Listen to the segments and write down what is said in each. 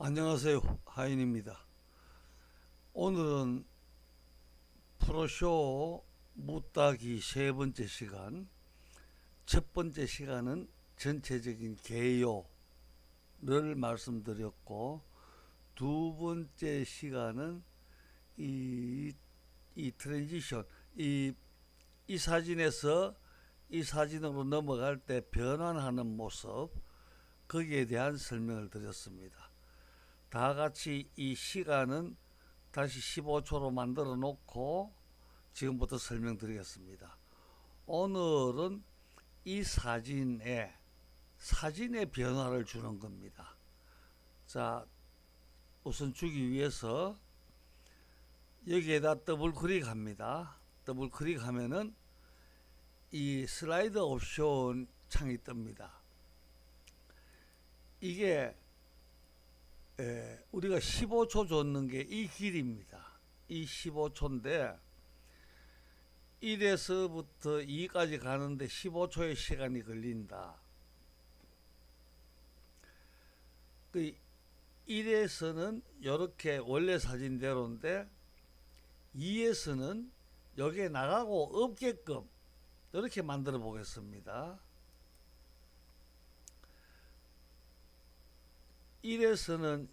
안녕하세요. 하인입니다. 오늘은 프로쇼 무따기 세 번째 시간. 첫 번째 시간은 전체적인 개요를 말씀드렸고, 두 번째 시간은 이, 이 트랜지션, 이, 이 사진에서 이 사진으로 넘어갈 때 변환하는 모습, 거기에 대한 설명을 드렸습니다. 다 같이 이 시간은 다시 15초로 만들어 놓고 지금부터 설명드리겠습니다. 오늘은 이 사진에 사진의 변화를 주는 겁니다. 자, 우선 주기 위해서 여기에다 더블 클릭합니다. 더블 클릭하면은 이 슬라이드 옵션 창이 뜹니다. 이게 에, 우리가 15초 줬는 게 이 길입니다. 이 15초인데 1에서부터 2까지 가는데 15초의 시간이 걸린다. 그 1에서는 이렇게 원래 사진대로인데 2에서는 여기에 나가고 없게끔 이렇게 만들어 보겠습니다. 1에서는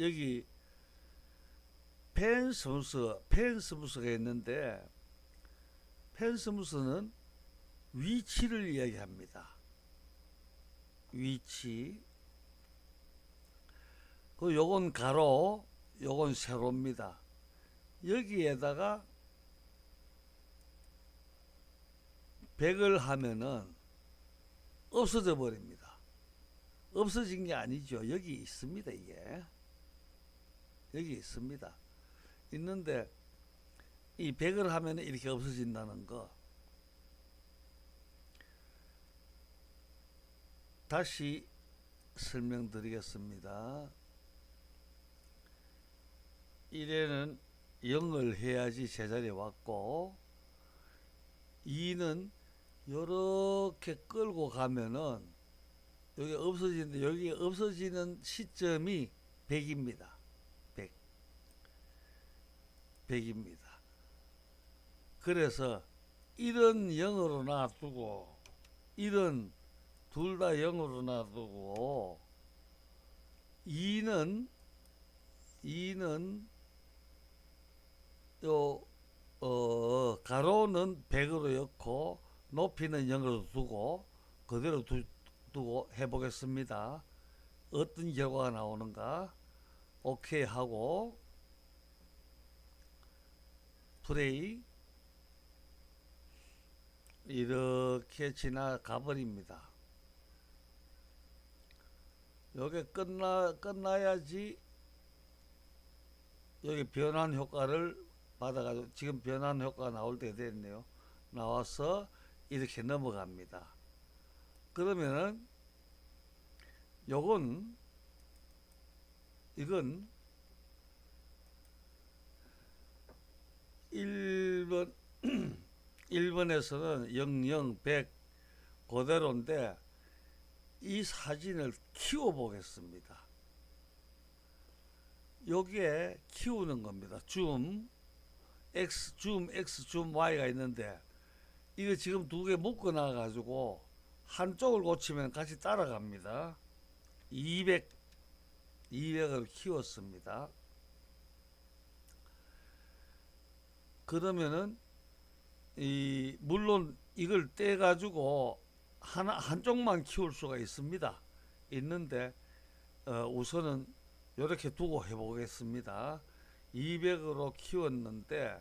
여기 펜스무스, 펜스무스가 있는데 펜스무스는 위치를 이야기합니다. 위치. 그 요건 가로, 요건 세로입니다. 여기에다가 100을 하면은 없어져 버립니다. 없어진 게 아니죠. 여기 있습니다, 이게. 여기 있습니다. 있는데, 이 100을 하면 이렇게 없어진다는 거. 다시 설명드리겠습니다. 1에는 0을 해야지 제자리에 왔고, 2는 이렇게 끌고 가면은 여기 없어지는데 여기 없어지는 시점이 100입니다. 100. 100입니다. 그래서 1은 0으로 놔두고 1은 둘 다 0으로 놔두고 2는 2는 요 어, 가로는 100으로 였고 높이는 0으로 두고 그대로 두, 두고 해보겠습니다. 어떤 결과가 나오는가? 오케이 하고 플레이 이렇게 지나가 버립니다. 요게 끝나 끝나야지 여기 변환 효과를 받아가지고 지금 변환 효과가 나올 때 됐네요. 나와서 이렇게 넘어갑니다. 그러면은 요건 이건 1번 1번에서는 00, 100 그대로인데 이 사진을 키워 보겠습니다. 여기에 키우는 겁니다. 줌 X 줌 X 줌 Y가 있는데 이거 지금 두 개 묶어 놔 가지고 한쪽을 고치면 같이 따라갑니다. 200 200을 키웠습니다. 그러면은 이 물론 이걸 떼 가지고 하나 한쪽만 키울 수가 있습니다. 있는데 어, 우선은 이렇게 두고 해보겠습니다. 200으로 키웠는데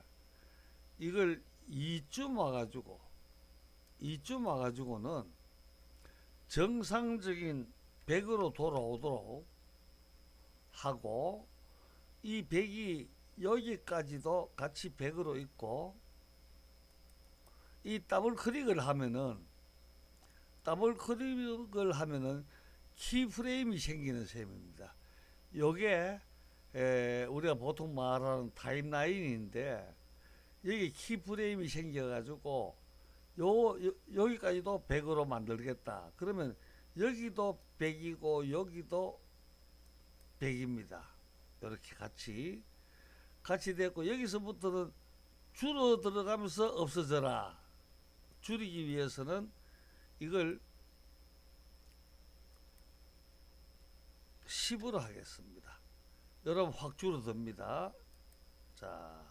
이걸 2쯤 와가지고 2쯤 와가지고는 정상적인 100으로 돌아오도록 하고 이 100이 여기까지도 같이 100으로 있고 이 더블 클릭을 하면은 더블 클릭을 하면은 키 프레임이 생기는 셈입니다. 요게 에, 우리가 보통 말하는 타임라인인데 여기 키 프레임이 생겨가지고 요, 요 여기까지도 100으로 만들겠다. 그러면 여기도 100이고 여기도 100입니다. 이렇게 같이 같이 됐고 여기서부터는 줄어 들어가면서 없어져라. 줄이기 위해서는 이걸 10으로 하겠습니다. 여러분 확 줄어듭니다. 자,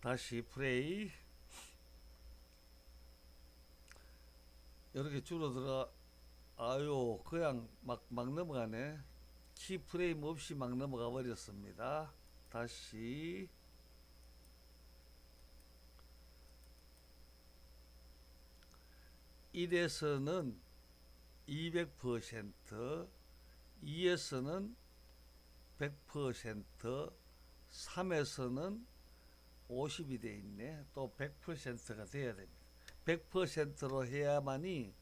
다시 플레이. 이렇게 줄어들어. 아유, 그냥 막, 막 넘어가네. 키 프레임 없이 막 넘어가 버렸습니다. 다시. 일에서는 200%, 2에서는 100%, 3에서는 50이 돼 있네. 또 100%가 돼야 됩니다. 100%로 해야만이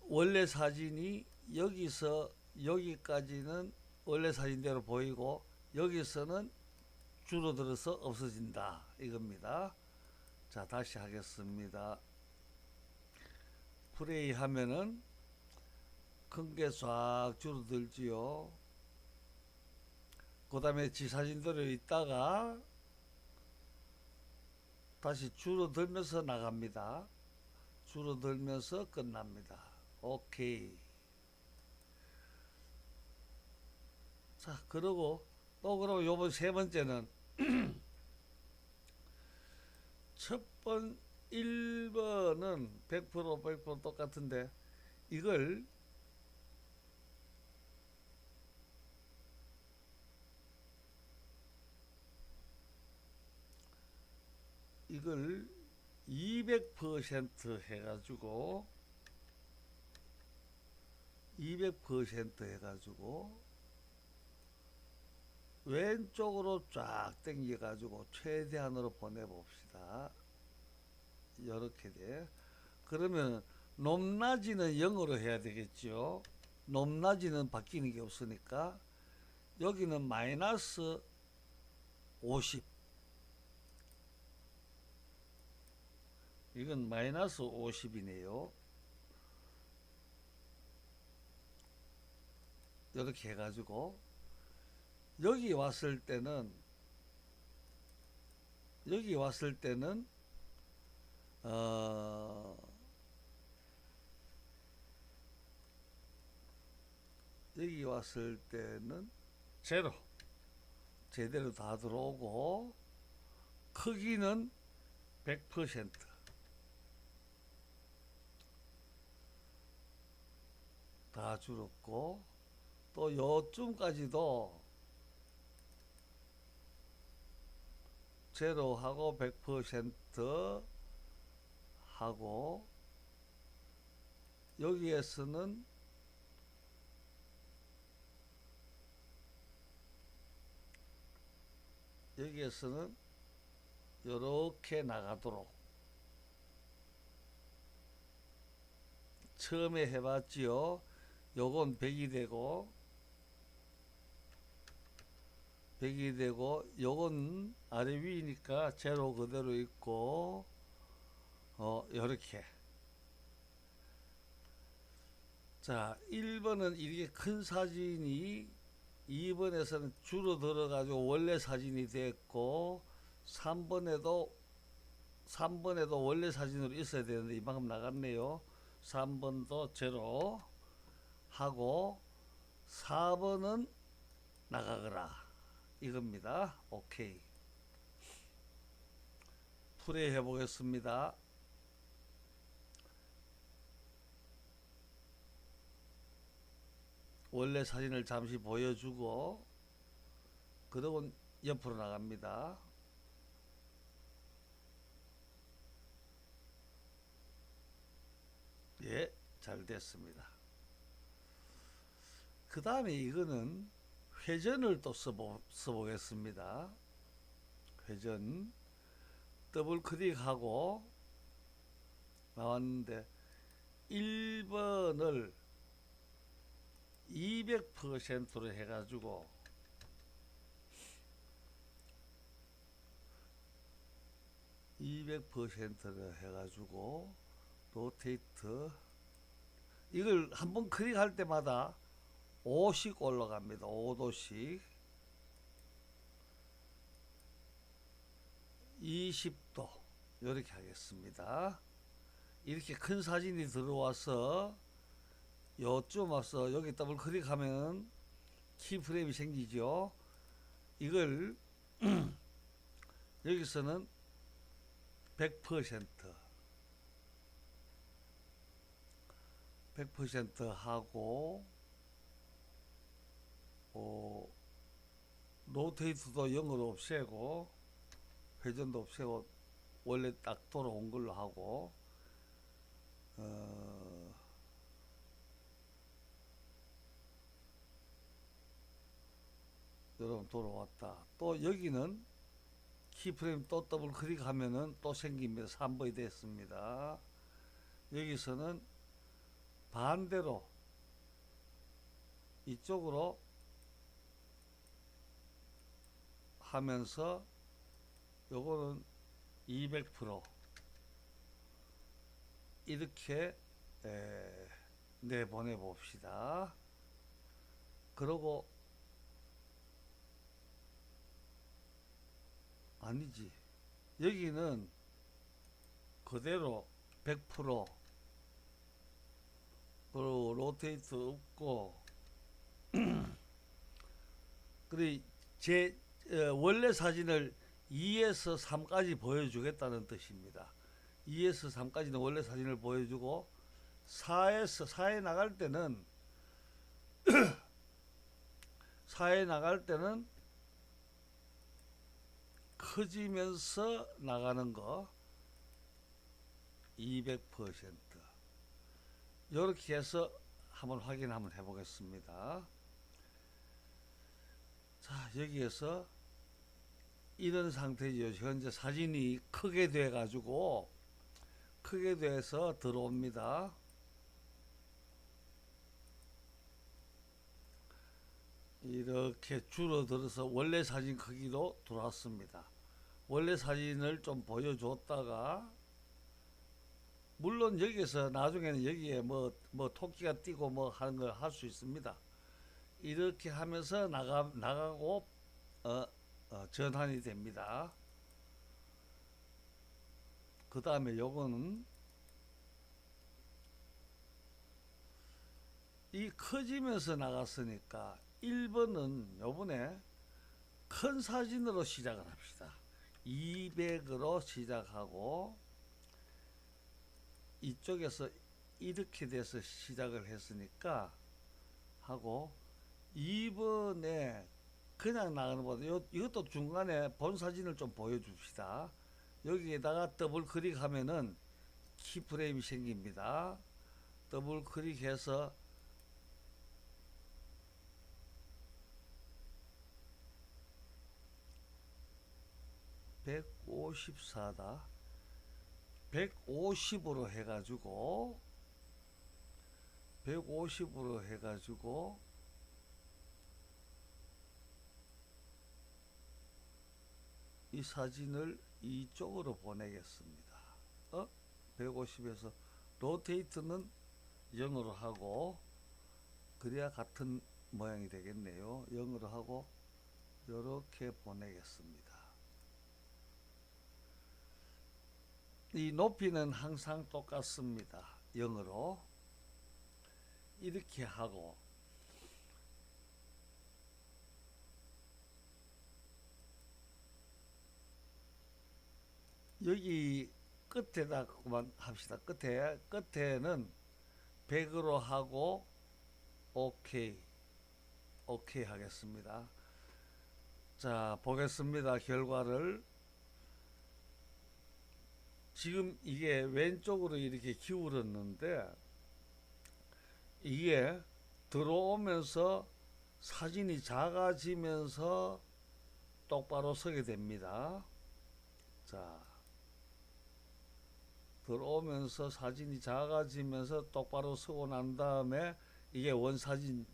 원래 사진이 여기서 여기까지는 원래 사진대로 보이고 여기서는 줄어들어서 없어진다 이겁니다. 자 다시 하겠습니다. 플레이 하면은 큰게쫙 줄어들지요. 그 다음에 지 사진대로 있다가 다시 줄어들면서 나갑니다. 줄어들면서 끝납니다. 오케이. 자, 그러고 또 그러고 요번 세 번째는 첫번 1번은 100% 100% 똑같은데 이걸 이걸 200% 해가지고 200% 해가지고 왼쪽으로 쫙 당겨 가지고 최대한으로 보내 봅시다. 이렇게 돼. 그러면 높낮이는 0으로 해야 되겠죠. 높낮이는 바뀌는 게 없으니까 여기는 마이너스 50. 이건 마이너스 50이네요. 이렇게 해가지고 여기 왔을 때는 여기 왔을 때는 어 여기 왔을 때는 제로 제대로 다 들어오고 크기는 100%. 다 줄었고 또 요쯤까지도 제로하고 100% 하고 여기에서는 여기에서는 이렇게 나가도록 처음에 해봤지요. 요건 100이 되고 100이 되고 요건 아래 위니까 제로 그대로 있고 어 요렇게. 자 1번은 이렇게 큰 사진이 2번에서는 줄어들어 가지고 원래 사진이 됐고 3번에도 3번에도 원래 사진으로 있어야 되는데 이만큼 나갔네요. 3번도 제로 하고 4번은 나가거라 이겁니다. 오케이. 플레이 해 보겠습니다. 원래 사진을 잠시 보여주고 그러고 옆으로 나갑니다. 예, 잘 됐습니다. 그 다음에 이거는 회전을 또 써보, 써보겠습니다. 회전 더블 클릭하고 나왔는데 1번을 200%로 해가지고 (200%를) 해가지고 로테이트 이걸 한 번 클릭할 때마다 5씩 올라갑니다. 5도씩. 20도. 이렇게 하겠습니다. 이렇게 큰 사진이 들어와서 요쯤 와서 여기 더블 클릭하면 키프레임이 생기죠. 이걸 여기서는 100% 100% 하고 어, 로테이트도 0으로 없애고 회전도 없애고 원래 딱 돌아온 걸로 하고 어, 여러분 돌아왔다. 또 여기는 키프레임 또 더블 클릭하면은 또 생깁니다. 3번이 됐습니다. 여기서는 반대로 이쪽으로 하면서 요거는 200% 이렇게 에, 내보내 봅시다. 그러고 아니지. 여기는 그대로 100% 그리고 로테이트 없고 그리고 제 어, 원래 사진을 2에서 3까지 보여주겠다는 뜻입니다. 2에서 3까지는 원래 사진을 보여주고 4에서 4에 나갈 때는 4에 나갈 때는 커지면서 나가는 거 200% 이렇게 해서 한번 확인 한번 해보겠습니다. 자 여기에서 이런 상태죠. 현재 사진이 크게 돼 가지고 크게 돼서 들어옵니다. 이렇게 줄어들어서 원래 사진 크기로 돌아왔습니다. 원래 사진을 좀 보여줬다가 물론 여기서 나중에는 여기에 뭐, 뭐 토끼가 뛰고 뭐 하는 걸 할 수 있습니다. 이렇게 하면서 나가, 나가고, 어, 어, 전환이 됩니다. 그 다음에 요거는 이 커지면서 나갔으니까 1번은 요번에 큰 사진으로 시작을 합시다. 200으로 시작하고 이쪽에서 이렇게 돼서 시작을 했으니까 하고 2번에 그냥 나가는 것보다 요, 이것도 중간에 본 사진을 좀 보여줍시다. 여기에다가 더블 클릭하면은 키프레임이 생깁니다. 더블 클릭해서 (154다) 150으로 해가지고 150으로 해가지고 이 사진을 이쪽으로 보내겠습니다. 어? 150에서 로테이트는 0으로 하고 그래야 같은 모양이 되겠네요. 0으로 하고 이렇게 보내겠습니다. 이 높이는 항상 똑같습니다. 0으로 이렇게 하고 여기 끝에다 그만 합시다. 끝에 끝에는 100으로 하고 오케이 오케이 하겠습니다. 자 보겠습니다. 결과를 지금 이게 왼쪽으로 이렇게 기울었는데 이게 들어오면서 사진이 작아지면서 똑바로 서게 됩니다. 자, 들어오면서 사진이 작아지면서 똑바로 서고 난 다음에 이게 원사진,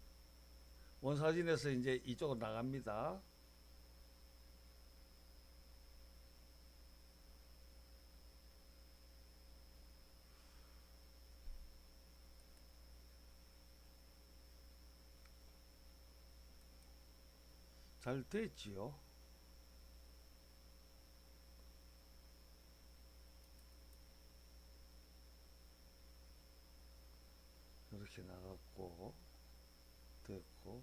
원사진에서 이제 이쪽으로 나갑니다. 잘 됐지요. 이렇게 나갔고 됐고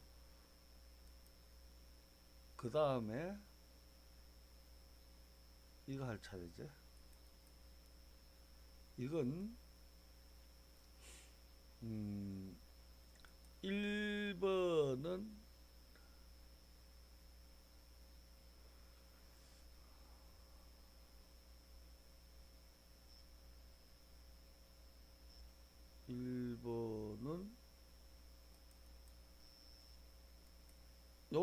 그 다음에 이거 할 차례죠. 이건 음 1번은 일번은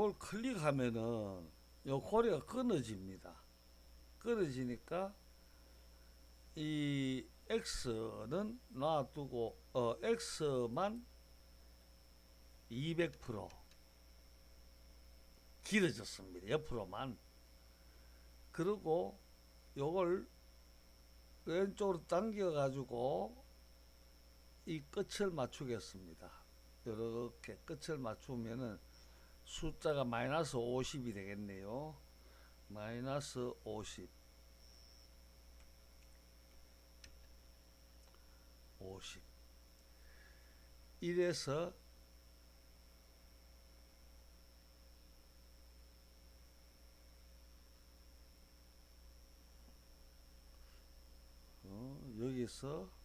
요걸 클릭하면은 요 고리가 끊어집니다. 끊어지니까 이 X는 놔두고 어 X만 200% 길어졌습니다. 옆으로만. 그리고 요걸 왼쪽으로 당겨 가지고 이 끝을 맞추겠습니다. 이렇게 끝을 맞추면은 숫자가 마이너스 50이 되겠네요. 마이너스 50 50 1에서 哦，有意思。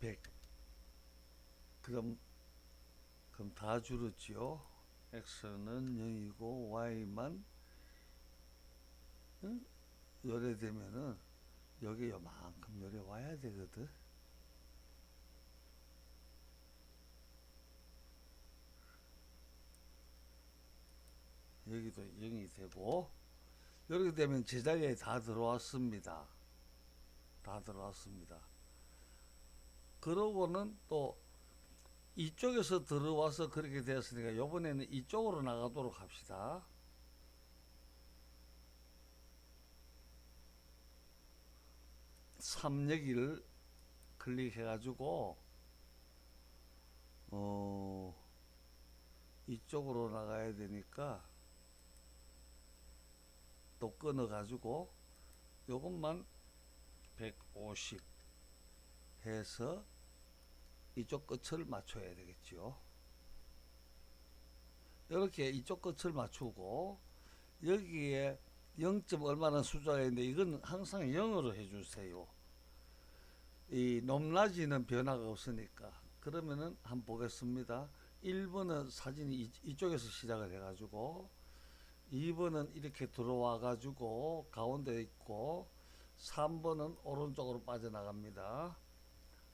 100 그럼 그럼 다 줄었지요 x는 0이고 y만 응? 요래되면은 여기 요만큼 요래 와야 되거든 여기도 0이 되고 이렇게 되면 제작에 다 들어왔습니다. 다 들어왔습니다. 그러고는 또 이쪽에서 들어와서 그렇게 되었으니까 이번에는 이쪽으로 나가도록 합시다. 삼여기를 클릭해 가지고 어 이쪽으로 나가야 되니까 또 끊어 가지고 요것만 150 해서 이쪽 끝을 맞춰야 되겠죠. 이렇게 이쪽 끝을 맞추고 여기에 0. 얼마나 숫자가 있는데 이건 항상 0으로 해주세요. 이 높낮이는 변화가 없으니까 그러면은 한번 보겠습니다. 1번은 사진이 이- 이쪽에서 시작을 해가지고 2번은 이렇게 들어와 가지고 가운데 있고 3번은 오른쪽으로 빠져나갑니다.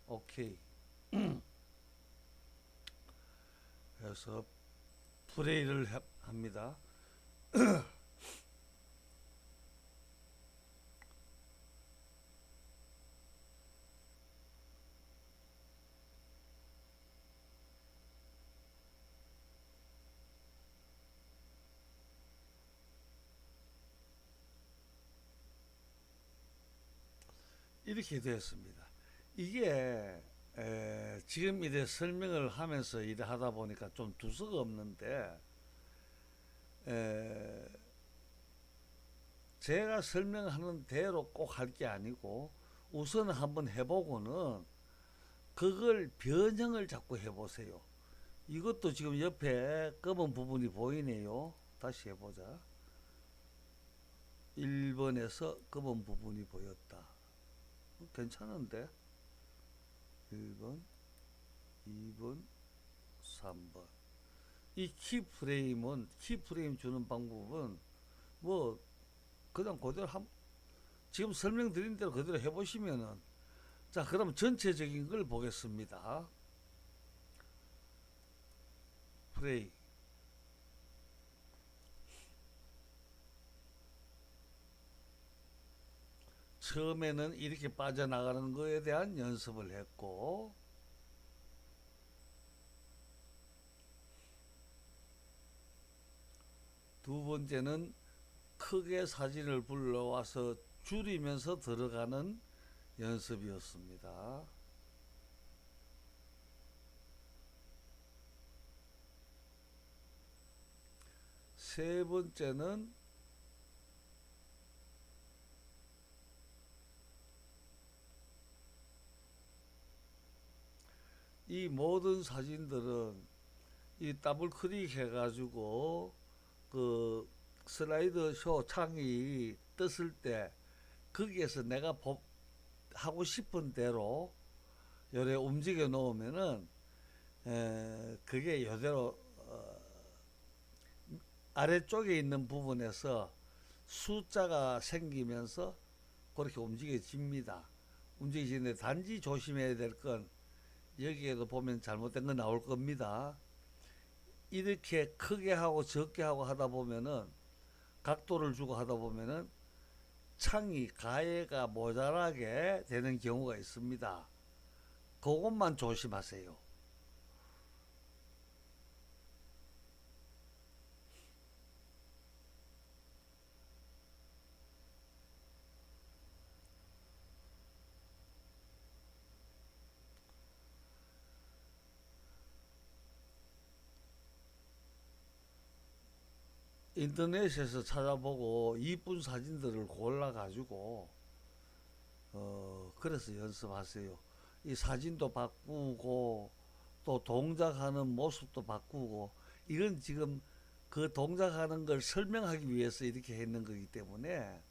오케이. 그래서 플레이를 해- 합니다. 이렇게 되었습니다. 이게 에, 지금 이래 설명을 하면서 일을 하다 보니까 좀 두서가 없는데 에, 제가 설명하는 대로 꼭 할 게 아니고 우선 한번 해보고는 그걸 변형을 자꾸 해보세요. 이것도 지금 옆에 검은 부분이 보이네요. 다시 해보자. 1번에서 검은 부분이 보였다. 어, 괜찮은데? 1번, 2번, 3번. 이 키프레임은, 키프레임 주는 방법은 뭐, 그냥 그대로 한, 지금 설명드린 대로 그대로 해보시면은, 자, 그럼 전체적인 걸 보겠습니다. 프레임. 처음에는 이렇게 빠져나가는 거에 대한 연습을 했고, 두 번째는 크게 사진을 불러와서 줄이면서 들어가는 연습이었습니다. 세 번째는 이 모든 사진들은 이 더블 클릭 해 가지고 그 슬라이드 쇼 창이 떴을 때 거기에서 내가 보- 하고 싶은 대로 요래 움직여 놓으면은 에, 그게 요대로 어, 아래쪽에 있는 부분에서 숫자가 생기면서 그렇게 움직여집니다. 움직이시는데 단지 조심해야 될 건 여기에도 보면 잘못된 거 나올 겁니다. 이렇게 크게 하고 적게 하고 하다 보면은 각도를 주고 하다 보면은 창이 가해가 모자라게 되는 경우가 있습니다. 그것만 조심하세요. 인터넷에서 찾아보고 이쁜 사진들을 골라 가지고 어 그래서 연습하세요. 이 사진도 바꾸고 또 동작하는 모습도 바꾸고 이건 지금 그 동작하는 걸 설명하기 위해서 이렇게 했는 거기 때문에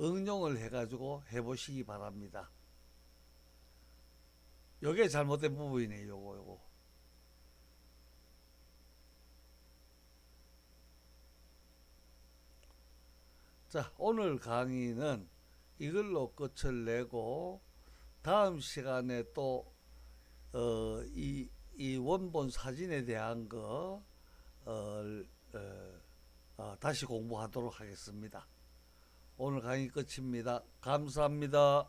응용을 해가지고 해보시기 바랍니다. 요게 잘못된 부분이네요. 요거 요거. 자, 오늘 강의는 이걸로 끝을 내고 다음 시간에 또 어, 이, 이 원본 사진에 대한 거 어, 어, 어, 다시 공부하도록 하겠습니다. 오늘 강의 끝입니다. 감사합니다.